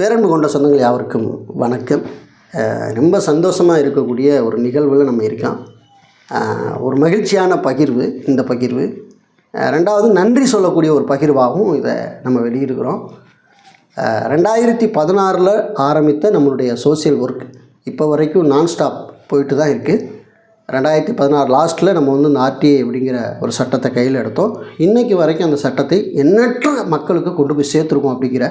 பேரன்பு கொண்ட சொந்தங்கள் யாவருக்கும் வணக்கம். ரொம்ப சந்தோஷமாக இருக்கக்கூடிய ஒரு நிகழ்வில் நம்ம இருக்கோம் ஒரு மகிழ்ச்சியான பகிர்வு இந்த பகிர்வு. ரெண்டாவது நன்றி சொல்லக்கூடிய ஒரு பகிர்வாகவும் இதை நம்ம வெளியிடுகிறோம். ரெண்டாயிரத்தி பதினாறில் ஆரம்பித்த நம்மளுடைய சோசியல் ஒர்க் இப்போ வரைக்கும் நான் ஸ்டாப் போயிட்டு தான் இருக்குது ரெண்டாயிரத்தி பதினாறு லாஸ்ட்டில் நம்ம வந்து இந்த ஆர்டிஐ அப்படிங்கிற ஒரு சட்டத்தை கையில் எடுத்தோம். இன்றைக்கி வரைக்கும் அந்த சட்டத்தை எண்ணற்ற மக்களுக்கு கொண்டு போய் சேர்த்துருக்கோம் அப்படிங்கிற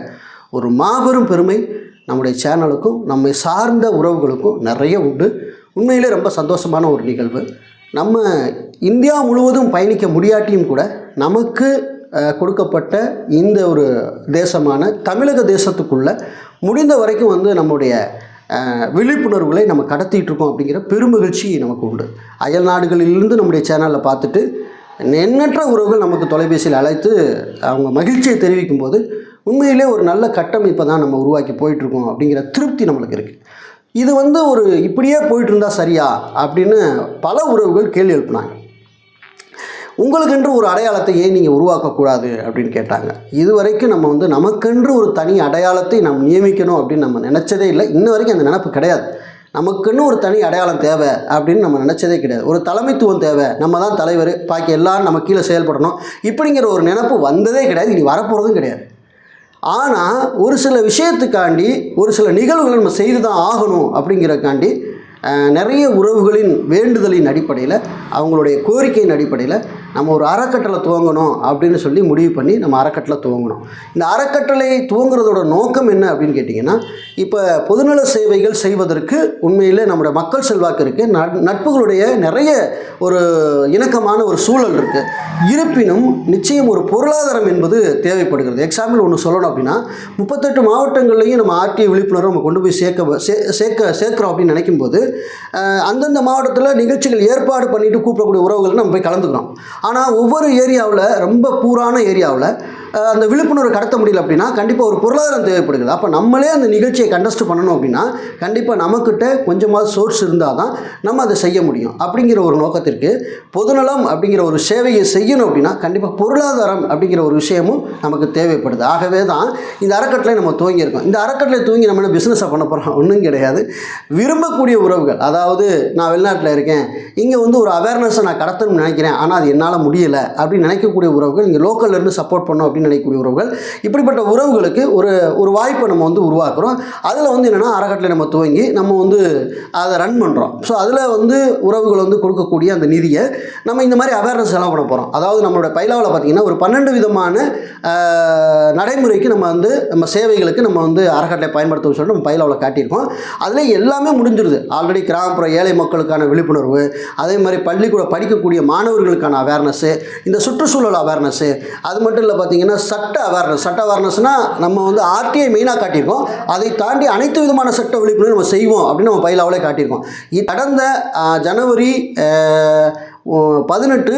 ஒரு மாபெரும் பெருமை நம்முடைய சேனலுக்கும் நம்மை சார்ந்த உறவுகளுக்கும் நிறைய உண்டு. உண்மையிலே ரொம்ப சந்தோஷமான ஒரு நிகழ்வு. நம்ம இந்தியா முழுவதும் பயணிக்க முடியாட்டியும் கூட நமக்கு கொடுக்கப்பட்ட இந்த ஒரு தேசமான தமிழக தேசத்துக்குள்ள முடிந்த வரைக்கும் வந்து நம்முடைய விழிப்புணர்வுகளை நம்ம கடத்திட்டு இருக்கோம் அப்படிங்கிற பெருமகிழ்ச்சி நமக்கு உண்டு. அயல் நாடுகளிலிருந்து நம்முடைய சேனலில் பார்த்துட்டு எண்ணற்ற உறவுகள் நமக்கு தொலைபேசியில் அழைத்து அவங்க மகிழ்ச்சியை தெரிவிக்கும் போது உண்மையிலே ஒரு நல்ல கட்டமைப்பை தான் நம்ம உருவாக்கி போயிட்டுருக்கோம் அப்படிங்கிற திருப்தி நம்மளுக்கு இருக்குது இது வந்து ஒரு இப்படியே போயிட்டு இருந்தால் சரியா அப்படின்னு பல உறவுகள் கேள்வி எழுப்பினாங்க. உங்களுக்கென்று ஒரு அடையாளத்தை ஏன் நீங்கள் உருவாக்கக்கூடாது அப்படின்னு கேட்டாங்க. இது வரைக்கும் நம்ம வந்து நமக்கென்று ஒரு தனி அடையாளத்தை நாம் நியமிக்கணும் அப்படின்னு நம்ம நினச்சதே இல்லை. இன்ன வரைக்கும் அந்த நினப்பு கிடையாது. நமக்குன்னு ஒரு தனி அடையாளம் தேவை அப்படின்னு நம்ம நினச்சதே கிடையாது. ஒரு தலைமைத்துவம் தேவை. நம்ம தான் தலைவர். பாக்கி எல்லாரும் நம்ம கீழே செயல்படணும். இப்படிங்கிற ஒரு நினப்பு வந்ததே கிடையாது. இனி வரப்போகிறதும் கிடையாது. ஆனால் ஒரு சில விஷயத்துக்காண்டி ஒரு சில நிகழ்வுகளை நம்ம செய்து தான் ஆகணும் அப்படிங்கிறக்காண்டி நிறைய உறவுகளின் வேண்டுதலின் அடிப்படையில் அவங்களுடைய கோரிக்கையின் அடிப்படையில் நம்ம ஒரு அறக்கட்டளை துவங்கணும் அப்படின்னு சொல்லி முடிவு பண்ணி நம்ம அறக்கட்டளை துவங்கணும். இந்த அறக்கட்டளை துவங்குறதோட நோக்கம் என்ன அப்படின்னு கேட்டிங்கன்னா இப்போ பொதுநல சேவைகள் செய்வதற்கு உண்மையில் நம்முடைய மக்கள் செல்வாக்கு இருக்குது நட்- நட்புகளுடைய நிறைய ஒரு இணக்கமான ஒரு சூழல் இருக்குது இருப்பினும் நிச்சயம் ஒரு பொருளாதாரம் என்பது தேவைப்படுகிறது. எக்ஸாம்பிள் ஒன்று சொல்லணும் அப்படின்னா முப்பத்தெட்டு மாவட்டங்கள்லையும் நம்ம ஆர்டிஐ விழிப்புணர்வு நம்ம கொண்டு போய் சேர்க்க சே- சேர்க்க சேர்க்குறோம் அப்படின்னு நினைக்கும்போது அந்தந்த மாவட்டத்தில் நிகழ்ச்சிகள் ஏற்பாடு பண்ணிட்டு கூப்பிடக்கூடிய உறவுகள் நம்ம போய் கலந்துக்கிறோம். ஆனால் ஒவ்வொரு ஏரியாவில் ரொம்ப பூரான ஏரியாவில் அந்த விழிப்புணர்வு கடத்த முடியல அப்படின்னா கண்டிப்பாக ஒரு பொருளாதாரம் தேவைப்படுகிறது. அப்போ நம்மளே அந்த நிகழ்ச்சியை கண்டஸ்ட் பண்ணணும் அப்படின்னா கண்டிப்பாக நமக்கிட்ட கொஞ்சமாவது சோர்ஸ் இருந்தால் தான் நம்ம அதை செய்ய முடியும். அப்படிங்கிற ஒரு நோக்கத்திற்கு பொதுநலம் அப்படிங்கிற ஒரு சேவையை செய்யணும் அப்படின்னா கண்டிப்பாக பொருளாதாரம் அப்படிங்கிற ஒரு விஷயமும் நமக்கு தேவைப்படுது. ஆகவே தான் இந்த அறக்கட்டளை நம்ம துவங்கியிருக்கோம். இந்த அறக்கட்டளை தூங்கி நம்ம என்ன பிஸ்னஸாக பண்ண போகிறோம் ஒன்றும் கிடையாது. விரும்பக்கூடிய உறவுகள் அதாவது நான் வெளிநாட்டில் இருக்கேன் இங்கே வந்து ஒரு அவேர்னஸை நான் கடத்தணும்னு நினைக்கிறேன் ஆனால் அது என்னால் முடியலை அப்படின்னு நினைக்கக்கூடிய உறவுகள் இங்கே லோக்கல்லேருந்து சப்போர்ட் பண்ணோம் அப்படின்னு நினைக்கக்கூடிய உறவுகள். இப்படிப்பட்ட உறவுகளுக்கு ஒரு ஒரு வாய்ப்பை நம்ம வந்து உருவாக்குறோம். அதில் வந்து என்னென்னா அறக்கட்டளை நம்ம துவங்கி நம்ம வந்து அதை ரன் பண்ணுறோம் ஸோ அதில் வந்து உறவுகள் வந்து கொடுக்கக்கூடிய அந்த நிதியை நம்ம இந்த மாதிரி அவேர்னஸ் எல்லாம் பண்ண போகிறோம் அதாவது நம்மளோட பைலாவில் பார்த்தீங்கன்னா ஒரு பன்னெண்டு விதமான நடைமுறைக்கு நம்ம வந்து நம்ம சேவைகளுக்கு நம்ம வந்து அறக்கட்டளை பயன்படுத்தணும்னு சொல்லிட்டு நம்ம பைலாவில் காட்டியிருக்கோம். அதில் எல்லாமே முடிஞ்சிருது. ஆல்ரெடி கிராமப்புற ஏழை மக்களுக்கான விழிப்புணர்வு அதே மாதிரி பள்ளிக்கூட படிக்கக்கூடிய மாணவர்களுக்கான அவேர்னஸ்ஸு இந்த சுற்றுச்சூழல் அவேர்னஸ்ஸு அது மட்டும் இல்லை பார்த்தீங்கன்னா சட்ட அவேர்னஸ் சட்ட அவேர்னஸ்னால் நம்ம வந்து ஆர்டிஐ மெயினாக காட்டியிருக்கோம். அதை தாண்டி அனைத்து விதமான சட்ட விழிப்புணர்வு நம்ம செய்வோம் அப்படின்னு நம்ம பயிலாவிலே காட்டியிருக்கோம். கடந்த ஜனவரி பதினெட்டு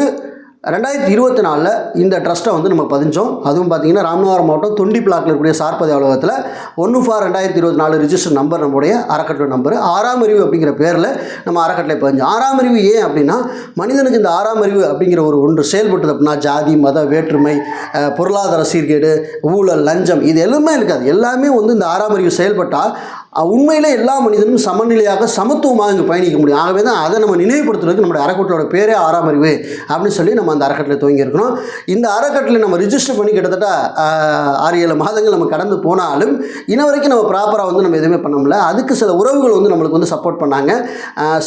ரெண்டாயிரத்தி இருபத்தி நாலில் இந்த ட்ரஸ்ட்டை வந்து நம்ம பதிஞ்சோம். அதுவும் பார்த்தீங்கன்னா ராமநாதபுரம் மாவட்டம் தொண்டி பிளாக்ல இருக்கக்கூடிய சார்பதி அலுவலகத்தில் ஒன்று ஃபார் ரெண்டாயிரத்தி இருபத்தி நாலு ரிஜிஸ்டர் நம்பர் நம்முடைய அறக்கட்டளை நம்பர் ஆறாம் அறிவு அப்படிங்கிற பேரில் நம்ம அறக்கட்டளை பதிஞ்சோம். ஆறாம் அறிவு ஏன் அப்படின்னா மனிதனுக்கு இந்த ஆறாம் அறிவு அப்படிங்கிற ஒரு ஒன்று செயல்பட்டது அப்படின்னா ஜாதி மத வேற்றுமை பொருளாதார சீர்கேடு ஊழல் லஞ்சம் இது எல்லாமே இருக்காது. எல்லாமே வந்து இந்த ஆறாம் அறிவு செயல்பட்டால் உண்மையில் எல்லா மனிதனும் சமநிலையாக சமத்துவமாக இங்கே பயணிக்க முடியும். ஆகவே தான் அதை நம்ம நினைவுபடுத்துறதுக்கு நம்முடைய அறக்கட்டளோட பேரே ஆறாம் அறிவு அப்படின்னு சொல்லி நம்ம அந்த அறக்கட்டளை துவங்கி இருக்கணும் இந்த அறக்கட்டளை நம்ம ரிஜிஸ்டர் பண்ணி கிட்டத்தட்ட ஆறு ஏழு மாதங்கள் நம்ம கடந்து போனாலும் இன்ன வரைக்கும் நம்ம ப்ராப்பராக வந்து நம்ம எதுவுமே பண்ண முடியல. அதுக்கு சில உறவுகள் வந்து நம்மளுக்கு வந்து சப்போர்ட் பண்ணாங்க.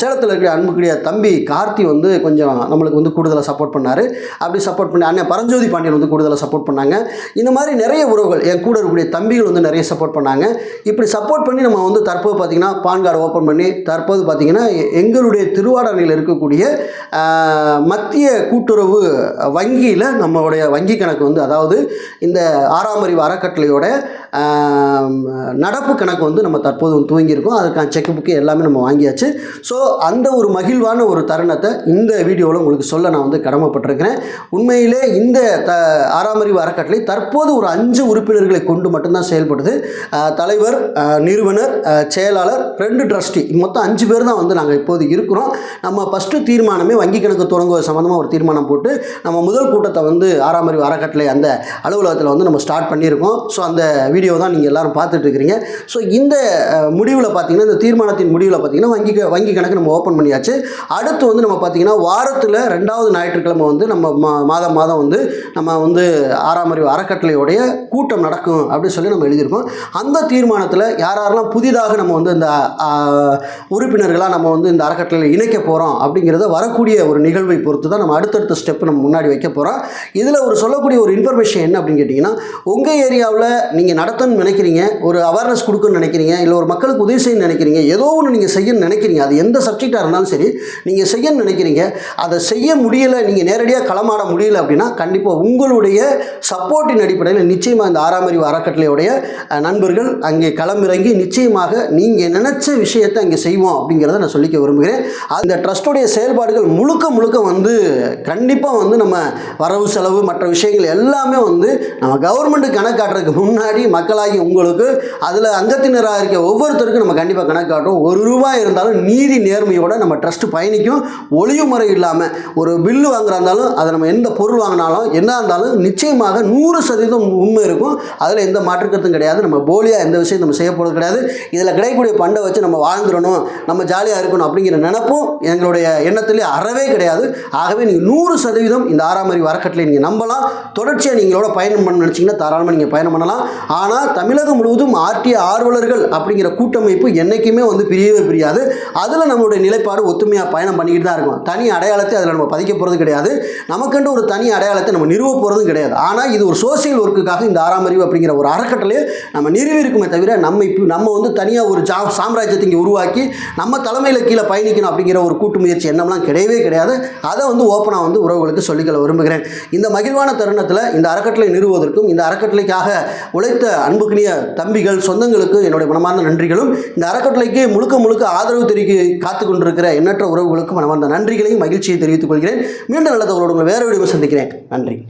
சேலத்தில் இருக்கிற அன்புக்குரிய தம்பி கார்த்தி வந்து கொஞ்சம் நம்மளுக்கு வந்து கூடுதலாக சப்போர்ட் பண்ணார். அப்படி சப்போர்ட் பண்ணி அண்ணன் பரஞ்சோதி பாண்டியன் வந்து கூடுதலாக சப்போர்ட் பண்ணாங்க. இந்த மாதிரி நிறைய உறவுகள் என் கூட இருக்கக்கூடிய தம்பிகள் வந்து நிறைய சப்போர்ட் பண்ணாங்க. இப்படி சப்போர்ட் பண்ணி நம்ம நம்ம வந்து தற்போது பார்த்திங்கன்னா பான் கார்டு ஓப்பன் பண்ணி தற்போது பார்த்திங்கன்னா எங்களுடைய திருவாடனையில் இருக்கக்கூடிய மத்திய கூட்டுறவு வங்கியில் நம்மளுடைய வங்கி கணக்கு வந்து அதாவது இந்த ஆறாம் அறிவு அறக்கட்டளையோட நடப்பு கணக்கு வந்து நம்ம தற்போது துவங்கியிருக்கோம். அதுக்கான செக் புக்கு எல்லாமே நம்ம வாங்கியாச்சு. ஸோ அந்த ஒரு மகிழ்வான ஒரு தருணத்தை இந்த வீடியோவில் உங்களுக்கு சொல்ல நான் வந்து கடமைப்பட்டிருக்கிறேன். உண்மையிலே இந்த த ஆறாம் அறிவு அறக்கட்டளை தற்போது ஒரு அஞ்சு உறுப்பினர்களை கொண்டு மட்டும்தான் செயல்படுது. தலைவர் நிறுவனர் செயலாளர் ரெண்டு ட்ரஸ்டி மொத்தம் அஞ்சு பேர் தான் வந்து நாங்கள் இப்போது இருக்கிறோம். நம்ம ஃபஸ்ட்டு தீர்மானமே வங்கி கணக்கு தொடங்குவது சம்மந்தமாக ஒரு தீர்மானம் போட்டு நம்ம முதல் கூட்டத்தை வந்து ஆறாம் அறிவு அறக்கட்டளை அந்த அலுவலகத்தில் வந்து நம்ம ஸ்டார்ட் பண்ணியிருக்கோம். ஸோ அந்த வீடியோ வீடியோ தான் நீங்கள் எல்லாரும் பார்த்துட்ருக்கிறீங்க. ஸோ இந்த முடிவில் பார்த்தீங்கன்னா இந்த தீர்மானத்தின் முடிவில் பார்த்தீங்கன்னா வங்கி வங்கி கணக்கு நம்ம ஓப்பன் பண்ணியாச்சு. அடுத்து வந்து நம்ம பார்த்தீங்கன்னா வாரத்தில் ரெண்டாவது ஞாயிற்றுக்கிழமை வந்து நம்ம மாதம் மாதம் வந்து நம்ம வந்து ஆறாம் அறிவு அறக்கட்டளையோடைய கூட்டம் நடக்கும் அப்படின்னு சொல்லி நம்ம எழுதியிருக்கோம். அந்த தீர்மானத்தில் யார் யாரெல்லாம் புதிதாக நம்ம வந்து இந்த உறுப்பினர்களாக நம்ம வந்து இந்த அறக்கட்டளையில் இணைக்க போகிறோம் அப்படிங்கிறத வரக்கூடிய ஒரு நிகழ்வை பொறுத்து தான் நம்ம அடுத்தடுத்த ஸ்டெப் நம்ம முன்னாடி வைக்க போகிறோம் இதில் ஒரு சொல்லக்கூடிய ஒரு இன்ஃபர்மேஷன் என்ன அப்படின்னு கேட்டிங்கன்னா உங்கள் ஏரியாவில் நீங்கள் நடத்தணும்னு நினைக்கிறீங்க ஒரு அவேர்னஸ் கொடுக்கணும்னு நினைக்கிறீங்க இல்லை ஒரு மக்களுக்கு உதவி செய்யணும்னு நினைக்கிறீங்க ஏதோ ஒன்று நீங்கள் செய்யணும்னு நினைக்கிறீங்க அது எந்த சப்ஜெக்டாக இருந்தாலும் சரி நீங்கள் செய்யணும்னு நினைக்கிறீங்க அதை செய்ய முடியலை நீங்கள் நேரடியாக களமாட முடியல அப்படின்னா கண்டிப்பாக உங்களுடைய சப்போர்ட்டின் அடிப்படையில் நிச்சயமாக இந்த ஆறாம் அறிவு அறக்கட்டளையுடைய நண்பர்கள் அங்கே களமிறங்கி நிச்சயமாக நீங்கள் நினச்ச விஷயத்தை அங்கே செய்வோம் அப்படிங்கிறத நான் சொல்லிக்க விரும்புகிறேன். அந்த ட்ரஸ்ட்டுடைய செயல்பாடுகள் முழுக்க முழுக்க வந்து கண்டிப்பாக வந்து நம்ம வரவு செலவு மற்ற விஷயங்கள் எல்லாமே வந்து நம்ம கவர்மெண்ட்டு கணக்காட்டுறதுக்கு முன்னாடி மக்களாகி உங்களுக்கு அதில் அங்கத்தினராக இருக்க ஒவ்வொருத்தருக்கும் நம்ம கண்டிப்பாக கணக்கு ஒரு ரூபாய் இருந்தாலும் நீதி நேர்மையோடு நம்ம ட்ரஸ்ட் பயணிக்கும். ஒளிவு முறை இல்லாமல் ஒரு பில்லு வாங்குறா இருந்தாலும் அதை நம்ம எந்த பொருள் வாங்கினாலும் என்ன இருந்தாலும் நிச்சயமாக நூறு சதவீதம் உண்மை இருக்கும். அதில் எந்த மாற்று கருத்தும் கிடையாது. நம்ம போலியாக எந்த விஷயம் நம்ம செய்ய போகிறது கிடையாது. இதில் கிடைக்கக்கூடிய பண்டை வச்சு நம்ம வாழ்ந்துடணும். நம்ம ஜாலியாக இருக்கணும் அப்படிங்கிற நினப்பும் எங்களுடைய எண்ணத்திலே அறவே கிடையாது. ஆகவே நீங்கள் நூறு சதவீதம் இந்த ஆறாம் அறிவு அறக்கட்டளை நீங்கள் நம்பலாம். தொடர்ச்சியாக நீங்களோட பயணம் பண்ண நினச்சிங்கன்னா தாராளமாக நீங்கள் பயணம் பண்ணலாம். ஆனால் தமிழகம் முழுவதும் ஆர்டிய ஆர்வலர்கள் அப்படிங்கிற கூட்டமைப்பு என்றைக்குமே வந்து பிரியவே பிரியாது. அதில் நம்மளுடைய நிலைப்பாடு ஒத்துமையாக பயணம் பண்ணிக்கிட்டு தான் இருக்கும் தனி அடையாளத்தை அதில் நம்ம பதிக்க போகிறது கிடையாது. நமக்கென்று ஒரு தனி அடையாளத்தை நம்ம நிறுவ போகிறதும் கிடையாது. ஆனால் இது ஒரு சோசியல் ஒர்க்குக்காக இந்த ஆறாம் அறிவு அப்படிங்கிற ஒரு அறக்கட்டளையை நம்ம நிறுவிருக்குமே தவிர நம்ம இப்போ நம்ம வந்து தனியாக ஒரு ஜா சாம்ராஜ்யத்தை இங்கே உருவாக்கி நம்ம தலைமையில் கீழே பயணிக்கணும் அப்படிங்கிற ஒரு கூட்டு முயற்சி எண்ணம்லாம் கிடையவே கிடையாது. அதை வந்து ஓப்பனாக வந்து உறவுகளுக்கு சொல்லிக்கொள்ள விரும்புகிறேன். இந்த மகிழ்வான தருணத்தில் இந்த அறக்கட்டளை நிறுவுவதற்கும் இந்த அறக்கட்டளைக்காக உழைத்த அன்புக்குரிய தம்பிகள் சொந்தங்களுக்கு என்னுடைய மனமார்ந்த நன்றிகளும் இந்த அறக்கட்டளைக்கு முழுக்க முழுக்க ஆதரவு தெரிவிக்க காத்து கொண்டிருக்கிற எண்ணற்ற உறவுகளுக்கும் மனமார்ந்த நன்றிகளையும் மகிழ்ச்சியை தெரிவித்துக் கொள்கிறேன். மீண்டும் நல்ல தகவலோடு உங்களை வேறு வீடியோ சந்திக்கிறேன். நன்றி.